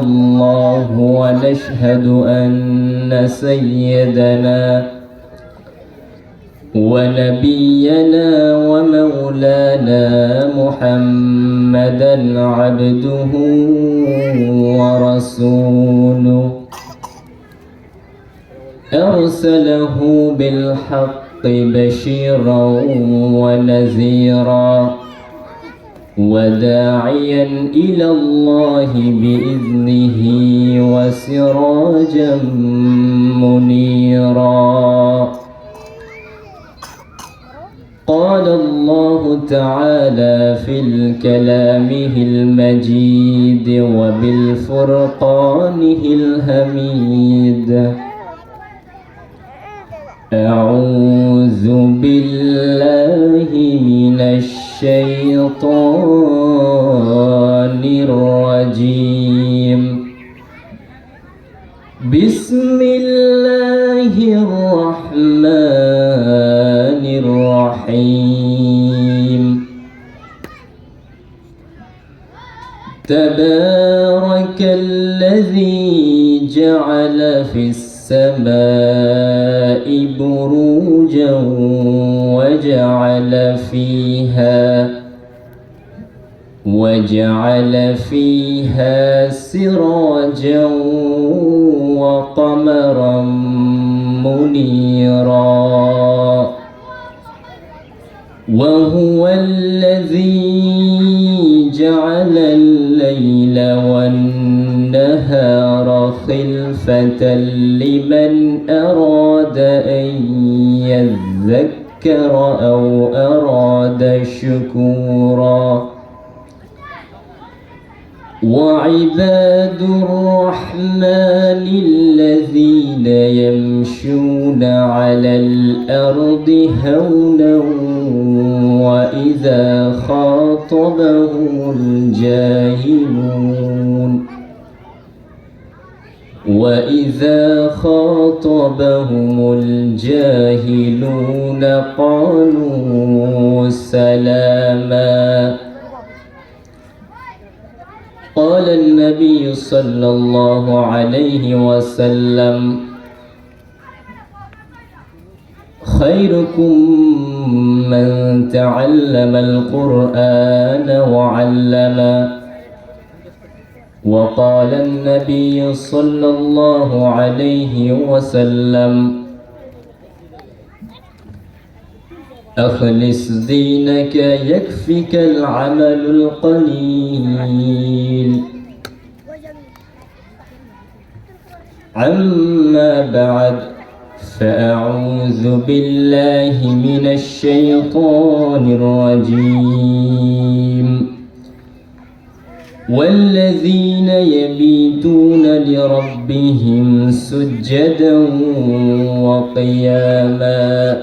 الله ونشهد أن سيدنا ونبينا ومولانا محمدا عبده ورسوله. أرسله بالحق بشيرا ونذيرا. وداعيا إلى الله بإذنه وسراجا منيرا. قال الله تعالى في الكلامه المجيد وبالفرقانه الحميد. أعوذ بالله من الشيطان الرجيم. بسم الله الرحمن الرحيم. تبارك الذي جعل في السماء بروجا وجعل فيها وجعل فيها سراجا وقمرا منيرا. وهو الذي جعل الليل والنهار خلفة لمن أراد أن يذكر أو أراد شكورا. وعباد الرحمن الذين يمشون على الأرض هونا وإذا خاطبهم الجاهلون وإذا خاطبهم الجاهلون قالوا سلاما قال النبي صلى الله عليه وسلم خيركم من تعلم القرآن وعلمه. وقال النبي صلى الله عليه وسلم أخلص دينك يكفك العمل القليل. عما بعد فأعوذ بالله من الشيطان الرجيم. والذين يبيتون لربهم سجدا وقياما